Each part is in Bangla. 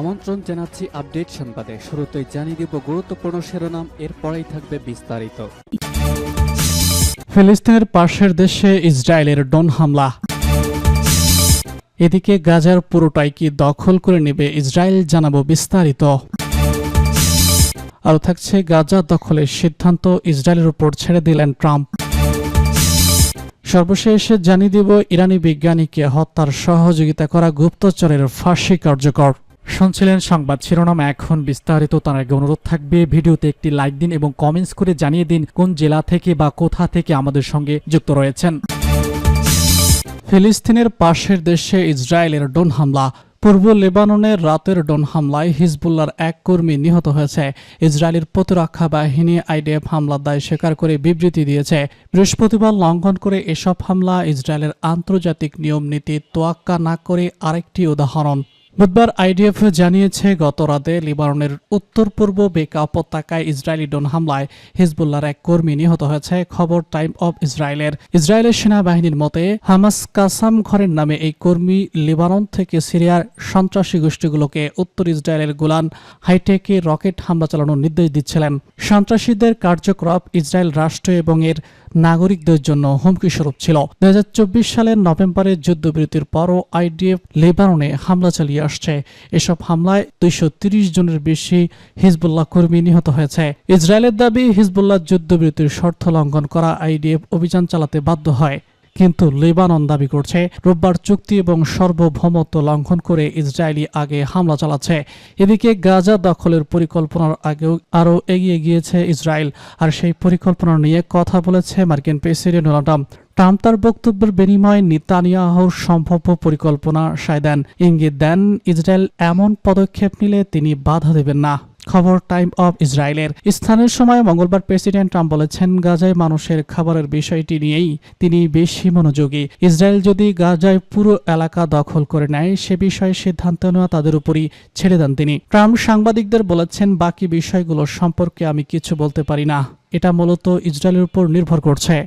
আমন্ত্রণ জানাচ্ছি আপডেট সংবাদে। শুরুতেই জানিয়ে দিব গুরুত্বপূর্ণ শিরোনাম, এরপরেই থাকবে বিস্তারিত। ফিলিস্তিনের পাশের দেশে ইসরায়েলের ড্রোন হামলা। এদিকে গাজার পুরোটাই কি দখল করে নেবে ইসরায়েল জানাব বিস্তারিত। আরও থাকছে গাজা দখলের সিদ্ধান্ত, ইসরায়েলের উপর ছেড়ে দিলেন ট্রাম্প। সর্বশেষে জানিয়ে দিব ইরানি বিজ্ঞানীকে হত্যার সহযোগিতা করা গুপ্তচরের ফাঁসি কার্যকর। শুনছিলেন সংবাদ শিরোনাম। এখন বিস্তারিত তার আগে অনুরোধ থাকবে, ভিডিওতে একটি লাইক দিন এবং কমেন্টস করে জানিয়ে দিন কোন জেলা থেকে বা কোথা থেকে আমাদের সঙ্গে যুক্ত রয়েছেন। ফিলিস্তিনের পাশের দেশে ইসরায়েলের ডোন হামলা। পূর্ব লেবাননের রাতের ড্রোন হামলায় হিজবুল্লার এক কর্মী নিহত হয়েছে। ইসরায়েলের প্রতিরক্ষা বাহিনী আইডিএফ হামলার দায় স্বীকার করে বিবৃতি দিয়েছে। বৃহস্পতিবার লঙ্ঘন করে এসব হামলা ইসরায়েলের আন্তর্জাতিক নিয়ম নীতি তোয়াক্কা না করে আরেকটি উদাহরণ। বুধবার আইডিএফ জানিয়েছে, গত রাতে লিবাননের উত্তর পূর্ব বেকা উপত্যকায় ইসরায়েলি ড্রোন হামলায় হিজবুল্লাহর এক কর্মী নিহত হয়েছে। খবর টাইম অব ইসরায়েলের। ইসরায়েলের সেনাবাহিনীর মতে, হামাস কাসাম ঘরের নামে এই কর্মী লিবানন থেকে সিরিয়ার সন্ত্রাসী গোষ্ঠীগুলোকে উত্তর ইসরায়েলের গোলান হাইটেকে রকেট হামলা চালানোর নির্দেশ দিচ্ছিলেন। সন্ত্রাসীদের কার্যকলাপ ইসরায়েল রাষ্ট্র এবং এর নাগরিকদের জন্য হুমকি স্বরূপ ছিল। দুই হাজার চব্বিশ সালের নভেম্বরে যুদ্ধবিরতির পরও আইডিএফ লেবাননে হামলা চালিয়ে আসছে। এসব হামলায় দুইশো জনের বেশি হিজবুল্লাহ কর্মী নিহত হয়েছে। ইসরায়েলের দাবি, হিজবুল্লাহ যুদ্ধবিরতির শর্ত লঙ্ঘন করা আইডিএফ অভিযান চালাতে বাধ্য হয়। কিন্তু লেবানন দাবি করছে, রোববার চুক্তি এবং সার্বভৌমত্ব লঙ্ঘন করে ইসরায়েলি আগে হামলা চালাচ্ছে। এদিকে গাজা দখলের পরিকল্পনার আগেও আরও এগিয়ে গিয়েছে ইসরায়েল। আর সেই পরিকল্পনা নিয়ে কথা বলেছে মার্কিন প্রেসিডেন্ট ডোনাল্ড ট্রাম্প। ট্রাম্প তার বক্তব্যের বিনিময়ে নেতানিয়াহুর সম্ভাব্য পরিকল্পনা সায় দেন। ইঙ্গিত দেন, ইসরায়েল এমন পদক্ষেপ নিলে তিনি বাধা দেবেন না। খবর টাইম অব ইসরায়েলের স্থানীয় সময় মঙ্গলবার প্রেসিডেন্ট ট্রাম্প বলেছেন, গাজায় মানুষের খাবারের বিষয়টি নিয়েই তিনি বেশি মনোযোগী। ইসরায়েল যদি গাজায় পুরো এলাকা দখল করে নেয়, সে বিষয়ে সিদ্ধান্ত নেওয়া তাদের উপরই ছেড়ে দেন তিনি। ট্রাম্প সাংবাদিকদের বলেছেন, বাকি বিষয়গুলো সম্পর্কে আমি কিছু বলতে পারি না। এটা মূলত ইসরায়েলের উপর নির্ভর করছে।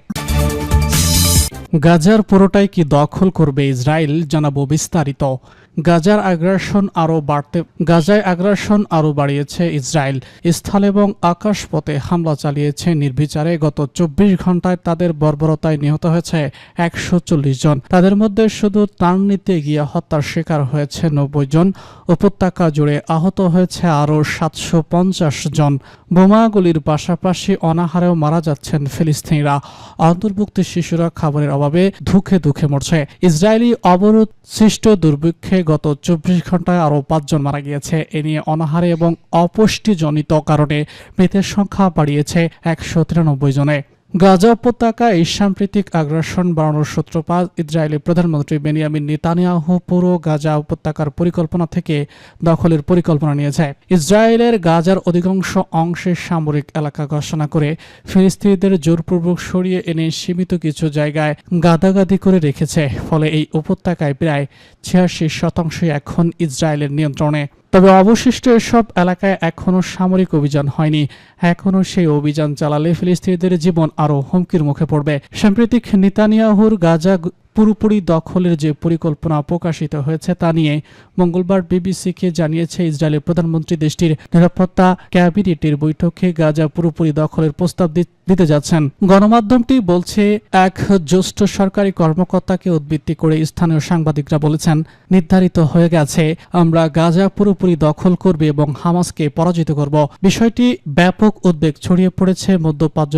গাজার পুরোটাই কি দখল করবে ইসরায়েল? জানাব বিস্তারিত। গাজার আগ্রাসন আরও বাড়তে, গাজায় আগ্রাসন আরও বাড়িয়েছে ইসরায়েল। স্থল এবং আকাশপথে হামলা চালিয়েছে নির্বিচারে গত চব্বিশ ঘন্টায় তাদের বর্বরতায় নিহত হয়েছে একশো চল্লিশ জন। তাদের মধ্যে শুধু ত্রাণ নিতে গিয়ে হত্যার শিকার হয়েছে নব্বই জন। উপত্যকা জুড়ে আহত হয়েছে আরও সাতশো পঞ্চাশ জন। বোমাগুলির পাশাপাশি অনাহারেও মারা যাচ্ছেন ফিলিস্তিনিরা। অন্তর্ভুক্ত শিশুরা খাবারের অভাবে ধুকে ধুকে মরছে। ইসরায়েলি অবরোধ সৃষ্ট দুর্ভিক্ষে গত চব্বিশ ঘন্টায় আরও পাঁচজন মারা গিয়েছে। এ নিয়ে অনাহারে এবং অপুষ্টিজনিত কারণে মৃতের সংখ্যা বাড়িয়েছে একশো তিরানব্বই জনে। গাজা উপত্যকায় সাম্প্রতিক আগ্রাসন বাড়ানোর সূত্রপাত ইসরায়েলের প্রধানমন্ত্রী বেনিয়ামিন নেতানিয়াহু পুরো গাজা উপত্যকার পরিকল্পনা থেকে দখলের পরিকল্পনা নিয়েছে। ইসরায়েলের গাজার অধিকাংশ অংশের সামরিক এলাকা ঘোষণা করে ফিলিস্তিনিদের জোরপূর্বক সরিয়ে এনে সীমিত কিছু জায়গায় গাদাগাদি করে রেখেছে। ফলে এই উপত্যকায় প্রায় ছিয়াশি শতাংশই এখন ইসরায়েলের নিয়ন্ত্রণে। তবে অবশিষ্ট এসব এলাকায় এখনও সামরিক অভিযান হয়নি। এখনও সেই অভিযান চালালে ফিলিস্তিনিদের জীবন আরও হুমকির মুখে পড়বে। সাম্প্রতিক নিতানিয়াহুর গাজা পুরোপুরি দখলের যে পরিকল্পনা প্রকাশিত হয়েছে তা নিয়ে মঙ্গলবার বিবিসিকে জানিয়েছে ইসরায়েলের প্রধানমন্ত্রী দেশটির নিরাপত্তা ক্যাবিনেটের বৈঠকে গাজা পুরোপুরি দখলের প্রস্তাব দিতে যাচ্ছেন। গণমাধ্যমটি বলছে, এক জ্যেষ্ঠ সরকারি কর্মকর্তাকে উদ্বৃত্তি করে স্থানীয় সাংবাদিকরা বলেছেন, নির্ধারিত হয়ে গেছে, আমরা গাজা পুরোপুরি দখল করবে এবং হামাসকে পরাজিত করব। বিষয়টি ব্যাপক উদ্বেগ ছড়িয়ে পড়েছে মধ্যপ্রাচ্য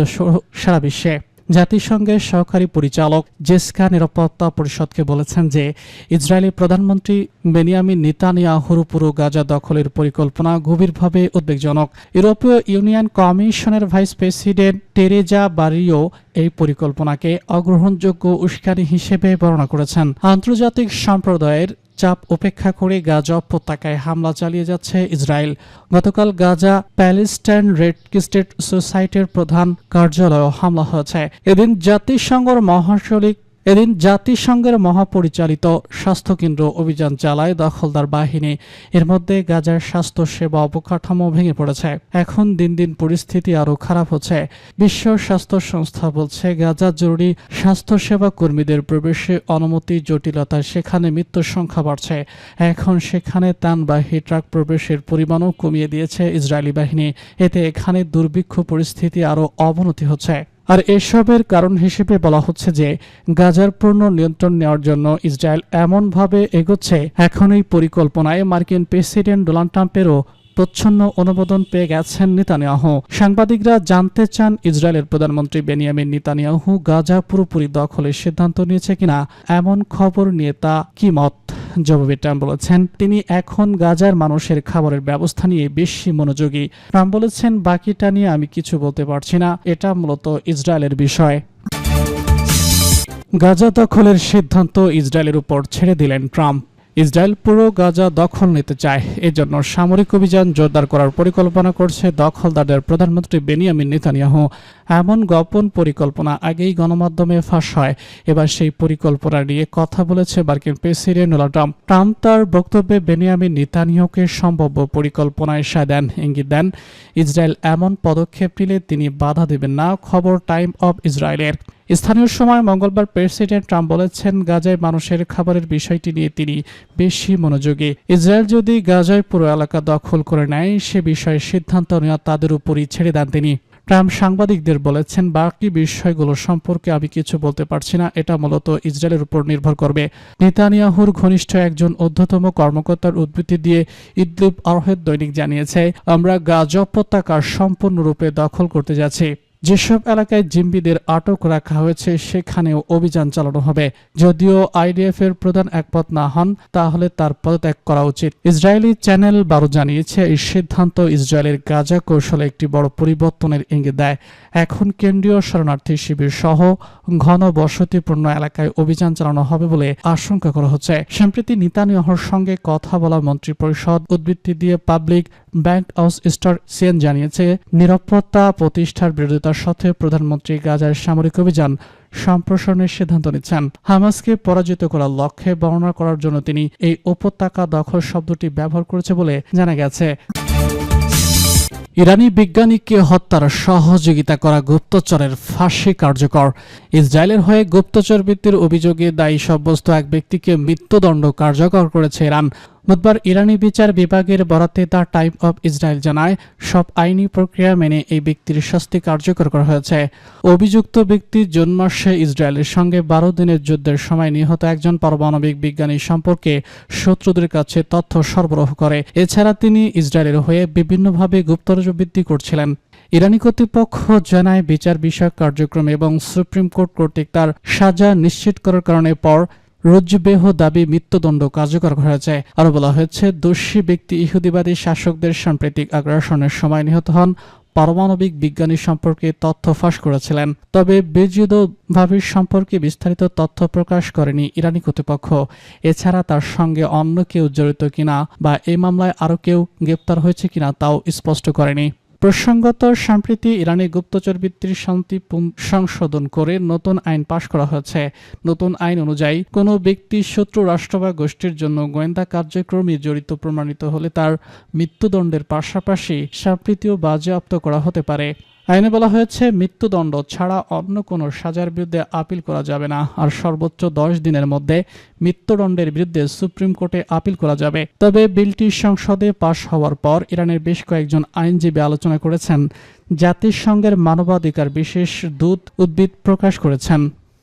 সারা বিশ্বে। জাতিসংঘের সহকারী পরিচালক জেসকা নিরাপত্তা পরিষদকে বলেছেন যে ইসরায়েলি প্রধানমন্ত্রী বেনিয়ামিন নেতানিয়াহুর পুরো গাজা দখলের পরিকল্পনা গভীরভাবে উদ্বেগজনক। ইউরোপীয় ইউনিয়ন কমিশনের ভাইস প্রেসিডেন্ট টেরেজা বারিও এই পরিকল্পনাকে অগ্রহণযোগ্য উস্কানি হিসেবে বর্ণনা করেছেন। আন্তর্জাতিক সম্প্রদায়ের চাপ উপেক্ষা করে গাজা উপত্যকায় হামলা চালিয়ে যাচ্ছে ইসরায়েল। গতকাল গাজা প্যালেস্টাইন রেড ক্রিস্টেড সোসাইটির প্রধান কার্যালয়ে হামলা হয়েছে। এদিন জাতিসংঘর মহাসচিব এদিন জাতিসংঘের মহাপরিচালিত স্বাস্থ্যকেন্দ্র অভিযান চালায় দখলদার বাহিনী। এর মধ্যে গাজার স্বাস্থ্য সেবা অবকাঠামো ভেঙে পড়েছে। এখন দিন দিন পরিস্থিতি আরও খারাপ হচ্ছে। বিশ্ব স্বাস্থ্য সংস্থা বলছে, গাজা জরুরি স্বাস্থ্য সেবা কর্মীদের প্রবেশে অনুমতি, জটিলতা, সেখানে মৃত্যুর সংখ্যা বাড়ছে। এখন সেখানে তানবাহী ট্রাক প্রবেশের পরিমাণও কমিয়ে দিয়েছে ইসরায়েলি বাহিনী। এতে এখানে দুর্ভিক্ষ পরিস্থিতি আরও অবনতি হচ্ছে। আর এসবের কারণ হিসেবে বলা হচ্ছে যে, গাজার পূর্ণ নিয়ন্ত্রণ নেওয়ার জন্য ইসরায়েল এমনভাবে এগোচ্ছে এখন এই পরিকল্পনায় মার্কিন প্রেসিডেন্ট ডোনাল্ড ট্রাম্পেরও প্রচ্ছন্ন অনুমোদন পেয়ে গেছেন নেতানিয়াহু। সাংবাদিকরা জানতে চান ইসরায়েলের প্রধানমন্ত্রী বেনিয়ামিন নেতানিয়াহু গাজা পুরোপুরি দখলের সিদ্ধান্ত নিয়েছে কিনা, এমন খবর নিয়ে তা কি মত? জবাবে ট্রাম্প বলেছেন, তিনি এখন গাজার মানুষের খাবারের ব্যবস্থা নিয়ে বেশি মনোযোগী। ট্রাম্প বলেছেন, বাকিটা নিয়ে আমি কিছু বলতে পারছি না। এটা মূলত ইসরায়েলের বিষয়। গাজা দখলের সিদ্ধান্ত ইসরায়েলের উপর ছেড়ে দিলেন ট্রাম্প। ইসরায়েল পুরো গাজা দখল নিতে চায়। এজন্য সামরিক অভিযান জোরদার করার পরিকল্পনা করছে দখলদারদের প্রধানমন্ত্রী বেনিয়ামিন নেতানিয়াহু। এমন গোপন পরিকল্পনা আগেই গণমাধ্যমে ফাঁস হয়। এবার সেই পরিকল্পনা নিয়ে কথা বলেছে মার্কিন প্রেসিডেন্ট ডোনাল্ড ট্রাম্প। ট্রাম্প তার বক্তব্যে বেনিয়ামিন নেতানিয়াহুকে সম্ভাব্য পরিকল্পনায় সায় দেন, ইঙ্গিত দেন, ইসরায়েল এমন পদক্ষেপ নিলে তিনি বাধা দেবেন না। খবর টাইম অব ইসরায়েলের। স্থানীয় সময় মঙ্গলবার প্রেসিডেন্ট ট্রাম্প বলেছেন, গাজায় মানুষের খাবারের বিষয়টি নিয়ে তিনি বেশি মনোযোগী। ইসরায়েল যদি গাজায় পুরো এলাকা দখল করে নেয়, সে বিষয়ে সিদ্ধান্ত নেওয়া তাদের উপরই ছেড়ে দেন তিনি। ট্রাম্প সাংবাদিকদের বলেছেন, বাকি বিষয়গুলো সম্পর্কে আমি কিছু বলতে পারছি না। এটা মূলত ইসরায়েলের উপর নির্ভর করবে। নেতানিয়াহুর ঘনিষ্ঠ একজন ঊর্ধ্বতম কর্মকর্তার উদ্ধৃতি দিয়ে ইদলিব আরহেদ দৈনিক জানিয়েছে, আমরা গাজ উপত্যকা সম্পূর্ণরূপে দখল করতে যাচ্ছি। যেসব এলাকায় জিম্বিদের আটক রাখা হয়েছে, সেখানেও অভিযান চালানো হবে। যদিও আইডিএফ এর প্রধান একপথ না হন, তাহলে তার পদত্যাগ করা উচিত। ইসরায়েলি চ্যানেল বারো জানিয়েছে, এই সিদ্ধান্ত ইসরায়েলের গাজা কৌশলে একটি বড় পরিবর্তনের ইঙ্গিত দেয়। এখন কেন্দ্রীয় শরণার্থী শিবির সহ ঘন বসতিপূর্ণ এলাকায় অভিযান চালানো হবে বলে আশঙ্কা করা হচ্ছে। সম্প্রতি নিতানিয়াহর সঙ্গে কথা বলা মন্ত্রী পরিষদ উদ্বৃত্তি দিয়ে public bank house star CN জানিয়েছে, নিরাপত্তা প্রতিষ্ঠার বিরোধিতার সত্ত্বেও প্রধানমন্ত্রী গাজার সামরিক অভিযান সম্প্রসারণের সিদ্ধান্ত নিচ্ছেন। হামাসকে পরাজিত করার লক্ষ্যে বর্ণনা করার জন্য তিনি এই উপত্যকা দখল শব্দটি ব্যবহার করেছে বলে জানা গেছে। ইরানি বিজ্ঞানীকে হত্যার সহযোগিতা করা গুপ্তচরের ফাঁসি কার্যকর। ইসরায়েলের হয়ে গুপ্তচর বৃত্তির অভিযোগে দায়ী সাব্যস্ত এক ব্যক্তিকে মৃত্যুদণ্ড কার্যকর করেছে ইরান। বুধবার ইরানি বিচার বিভাগের বরাতে দ্য টাইম অব ইসরায়েল জানায়, সব আইনি প্রক্রিয়া মেনে এই ব্যক্তির শাস্তি কার্যকর করা হয়েছে। অভিযুক্ত ব্যক্তি জুন মাসে ইসরায়েলের সঙ্গে বারো দিনের যুদ্ধের সময় নিহত একজন পারমাণবিক বিজ্ঞানী সম্পর্কে শত্রুদের কাছে তথ্য সরবরাহ করে। এছাড়া তিনি ইসরায়েলের হয়ে বিভিন্নভাবে গুপ্তচরবৃত্তি করছিলেন। ইরানি কর্তৃপক্ষ জানায়, বিচার বিষয়ক কার্যক্রম এবং সুপ্রিম কোর্ট কর্তৃক তার সাজা নিশ্চিত করার কারণে পর রজ্জুবেহ দাবি মৃত্যুদণ্ড কার্যকর করা হয়েছে আরও বলা হয়েছে, দোষী ব্যক্তি ইহুদিবাদী শাসকদের সাম্প্রতিক আগ্রাসনের সময় নিহত হন, পারমাণবিক বিজ্ঞানী সম্পর্কে তথ্য ফাঁস করেছিলেন। তবে বেজিদ ভাবির সম্পর্কে বিস্তারিত তথ্য প্রকাশ করেনি ইরানি কর্তৃপক্ষ। এছাড়া তার সঙ্গে অন্য কেউ জড়িত কিনা বা এই মামলায় আরও কেউ গ্রেপ্তার হয়েছে কিনা তাও স্পষ্ট করেনি। প্রসঙ্গত, সম্প্রতি ইরানি গুপ্তচর বৃত্তির শান্তি সংশোধন করে নতুন আইন পাশ করা হয়েছে। নতুন আইন অনুযায়ী, কোনো ব্যক্তি, শত্রু, রাষ্ট্র বা গোষ্ঠীর জন্য গোয়েন্দা কার্যক্রমে জড়িত প্রমাণিত হলে তার মৃত্যুদণ্ডের পাশাপাশি সম্প্রীতিও বাজেয়াপ্ত করা হতে পারে। আইনে বলা হয়েছে, মৃত্যুদণ্ড ছাড়া অন্য কোনো সাজার বিরুদ্ধে আপিল করা যাবে না। আর সর্বোচ্চ দশ দিনের মধ্যে মৃত্যুদণ্ডের বিরুদ্ধে সুপ্রিম কোর্টে আপিল করা যাবে। তবে বিলটি সংসদে পাশ হওয়ার পর ইরানের বেশ কয়েকজন আইনজীবী আলোচনা করেছেন। জাতিসংঘের মানবাধিকার বিশেষ দূত উদ্ভিদ প্রকাশ করেছেন।